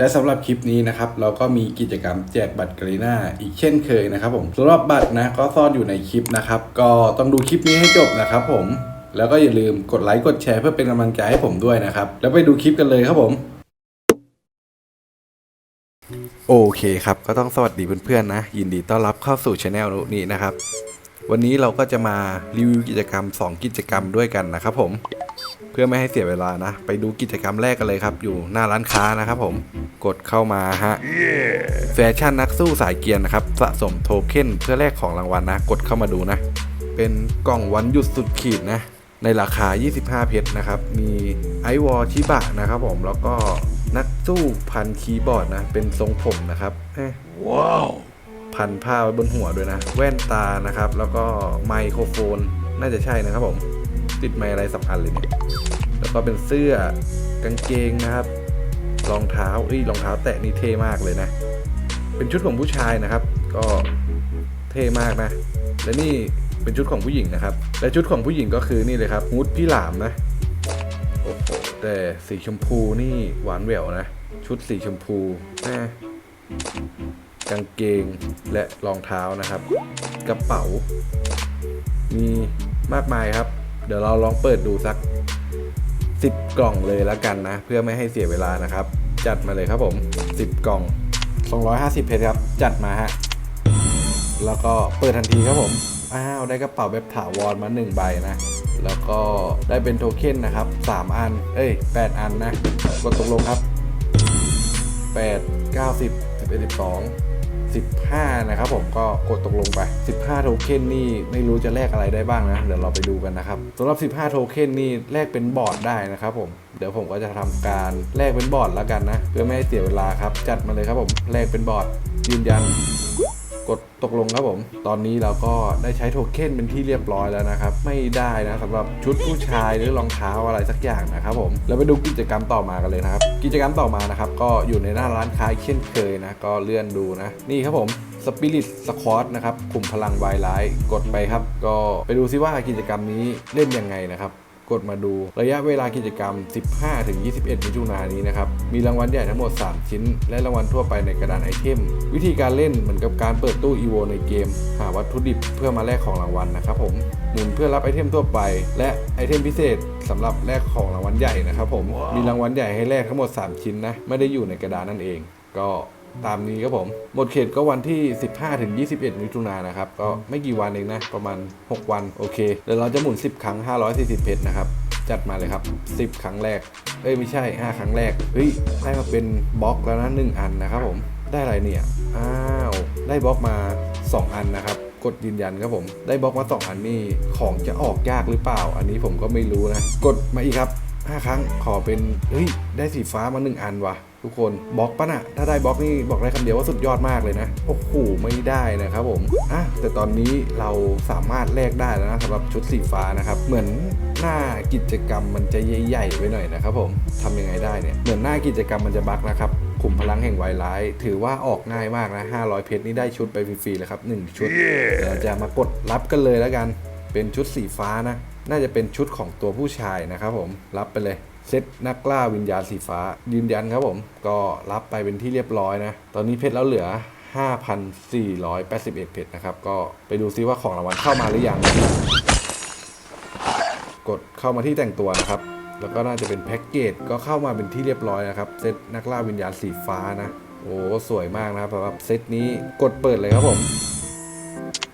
และสำหรับคลิปนี้นะครับเราก็มีกิจกรรมแจกบัตรกรีน่าอีกเช่นเคยนะครับผมสำหรับบัตรนะก็ซ่อนอยู่ในคลิปนะครับก็ต้องดูคลิปนี้ให้จบนะครับผมแล้วก็อย่าลืมกดไลค์กดแชร์เพื่อเป็นกำลังใจให้ผมด้วยนะครับ แล้วไปดูคลิปกันเลยครับผม โอเคครับ ก็ต้องสวัสดีเพื่อนๆนะ ยินดีต้อนรับเข้าสู่ช anel นี้นะครับ วันนี้เราก็จะมารีวิวกิจกรรม 2 กิจกรรมด้วยกันนะครับผม เพื่อไม่ให้เสียเวลานะ ไปดูกิจกรรมแรกกันเลยครับ อยู่หน้าร้านค้านะครับผมกดเข้ามาฮะแฟชั่นนักสู้สายเกียร์นะครับ สะสมโทเค็นเพื่อแลกของรางวัลนะกดเข้ามาดูนะ เป็นกล่องวันหยุดสุดขีดนะ ในราคา 25 เพชรนะครับ มีไอวอชิบะนะครับผมแล้วก็นักสู้พันคีย์บอร์ดนะ เป็นทรงผมนะครับเอ๊ะว้าวพันผ้าไว้บนหัวด้วยนะ แว่นตานะครับ แล้วก็ไมโครโฟนน่าจะใช่นะครับผม ติดไมค์อะไรสำคัญเลยเนี่ย แล้วก็เป็นเสื้อกางเกงนะครับ รองเท้าเอ้ยรองเท้าแตะนี่เท่มากเลยนะ เป็นชุดของผู้ชายนะครับ ก็เท่มากนะ และนี่เป็นชุดของผู้หญิงนะครับ และชุดของผู้หญิงก็คือนี่เลยครับฮูดพี่หลามนะโอ้โหแต่สีชมพูนี่หวานแหววนะ ชุดสีชมพูแม่กางเกงและรองเท้านะครับ กระเป๋า มีมากมายครับ เดี๋ยวเราลองเปิดดูสัก 10 กล่องเลยแล้วกันนะ เพื่อไม่ให้เสียเวลานะครับ จัดมาเลยครับผม 10 กล่อง 250 เพชรครับ จัดมาฮะ แล้วก็เปิดทันทีครับผม อ้าว ได้กระเป๋าแบบถาวรมา 1 ใบนะ แล้วก็ได้เป็นโทเค็นนะครับ 3 อัน เอ้ย 8 อันนะ กดตกลงครับ 8 90 11 12 15 นะครับผมก็กดตกลงไป 15 โทเค็นนี่ไม่รู้จะแลกอะไรได้บ้างนะ เดี๋ยวเราไปดูกันนะครับสำหรับ 15 โทเค็นนี่แลกเป็นบอร์ดได้นะครับผมเดี๋ยวผมก็จะทำการแลกเป็นบอร์ดแล้วกันนะ เพื่อไม่ให้เสียเวลาครับ จัดมาเลยครับผมแลกเป็นบอร์ดยืนยัน กดตกลงครับผม ตอนนี้เราก็ได้ใช้โทเค็นเป็นที่เรียบร้อยแล้วนะครับ ไม่ได้นะสำหรับชุดผู้ชายหรือรองเท้าอะไรสักอย่างนะครับผมแล้วไปดูกิจกรรมต่อมากันเลยนะครับ กิจกรรมต่อมานะครับ ก็อยู่ในหน้าร้านค้าเช่นเคยนะ ก็เลื่อนดูนะ นี่ครับผมสปิริตสควอตนะครับกลุ่มพลังวายไลท์กดไปครับ ก็ไปดูซิว่ากิจกรรมนี้เล่นยังไงนะครับ กดมาดู ระยะเวลากิจกรรม 15-21 มิถุนายนนี้นะครับ มีรางวัลใหญ่ทั้งหมด 3 ชิ้น และรางวัลทั่วไปในกระดานไอเทม วิธีการเล่นเหมือนกับการเปิดตู้อีโวในเกม หาวัตถุดิบเพื่อมาแลกของรางวัลนะครับผมหมุนเพื่อรับไอเทมทั่วไป และไอเทมพิเศษสำหรับแลกของรางวัลใหญ่นะครับผมมีรางวัลใหญ่ให้แลกทั้งหมด 3 ชิ้นนะไม่ได้อยู่ในกระดานนั่นเอง ก็ ตามนี้ครับผม หมดเขตก็วันที่ 15 ถึง 21 มิถุนายนนะครับ ก็ไม่กี่วันเองนะ ประมาณ 6 วัน โอเค เดี๋ยวเราจะหมุน 10 ครั้ง 540 เพชรนะครับ จัดมาเลยครับ 10 ครั้งแรก เอ้ย ไม่ใช่ 5 ครั้งแรก เฮ้ย ได้มาเป็นบล็อกแล้วนะ 1 อันนะครับผม ได้อะไรเนี่ย อ้าว ได้บล็อกมา 2 อันนะครับ กดยืนยันครับผม ได้บล็อกมา 2 อันนี่ของจะออกยากหรือเปล่า อันนี้ผมก็ไม่รู้นะ กดมาอีกครับ 5 ครั้ง ขอเป็น เฮ้ย ได้สีฟ้ามา 1 อันว่ะ ทุกคนบล็อกปะนะถ้าได้บล็อกนี่บอกได้คำเดียวว่าสุดยอดมากเลยนะโอ้โหไม่ได้นะครับผมอะแต่ตอนนี้เราสามารถแลกได้แล้วนะสำหรับชุดสีฟ้านะครับ เหมือนหน้ากิจกรรมมันจะใหญ่ๆไว้หน่อยนะครับผมทำยังไงได้เนี่ยเหมือนหน้ากิจกรรมมันจะบั๊กนะครับขุมพลังแห่งไวร้าย ถือว่าออกง่ายมากนะ 500 เพชรนี่ได้ชุดไปฟรีๆเลยครับ 1 ชุดเดี๋ยวเราจะมากดรับกันเลยแล้วกัน เป็นชุดสีฟ้านะ น่าจะเป็นชุดของตัวผู้ชายนะครับผม รับไปเลย เซตนักล่าวิญญาณสีฟ้า ยืนยันครับผม ก็รับไปเป็นที่เรียบร้อยนะ ตอนนี้เพชรแล้วเหลือ 5,481 เพชรนะครับ ก็ไปดูซิว่าของรางวัลเข้ามาหรือยัง กดเข้ามาที่แต่งตัวนะครับแล้วก็น่าจะเป็นแพ็กเกจก็เข้ามาเป็นที่เรียบร้อยนะครับ เซตนักล่าวิญญาณสีฟ้านะ โอ้สวยมากนะครับสำหรับเซตนี้กดเปิดเลยครับผม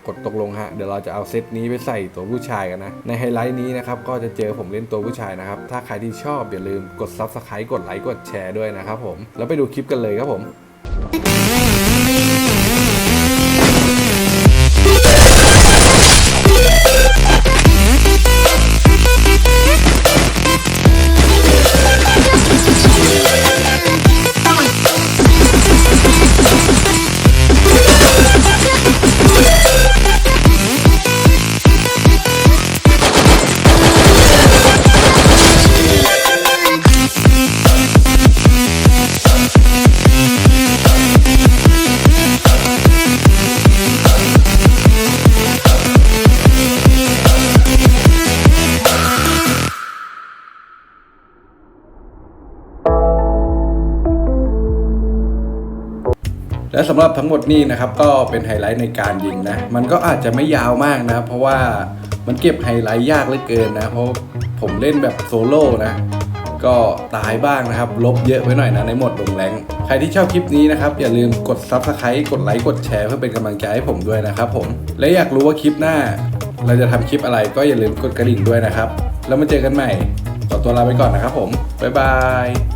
กดตกลงฮะเดี๋ยวเราจะเอาเซตนี้ไปใส่ตัวผู้ชายกันนะ ในไฮไลท์นี้นะครับก็จะเจอผมเล่นตัวผู้ชายนะครับ ถ้าใครที่ชอบอย่าลืมกด Subscribe กดไลค์กดแชร์ด้วยนะครับผมแล้วไปดูคลิปกันเลยครับผม และสำหรับทั้งหมดนี้นะครับก็เป็นไฮไลท์ในการยิงนะ มันก็อาจจะไม่ยาวมากนะ เพราะว่ามันเก็บไฮไลท์ยากเหลือเกินนะ เพราะผมเล่นแบบโซโล่นะก็ตายบ้างนะครับ ลบเยอะไว้หน่อยนะในหมดลงแรง ใครที่ชอบคลิปนี้นะครับ อย่าลืมกด Subscribe กดไลค์กดแชร์เพื่อเป็นกำลังใจให้ผมด้วยนะครับผม และอยากรู้ว่าคลิปหน้า เราจะทำคลิปอะไรก็อย่าลืมกดกระดิ่งด้วยนะครับ แล้วมาเจอกันใหม่ขอตัวลาไปก่อนนะครับผม บ๊ายบาย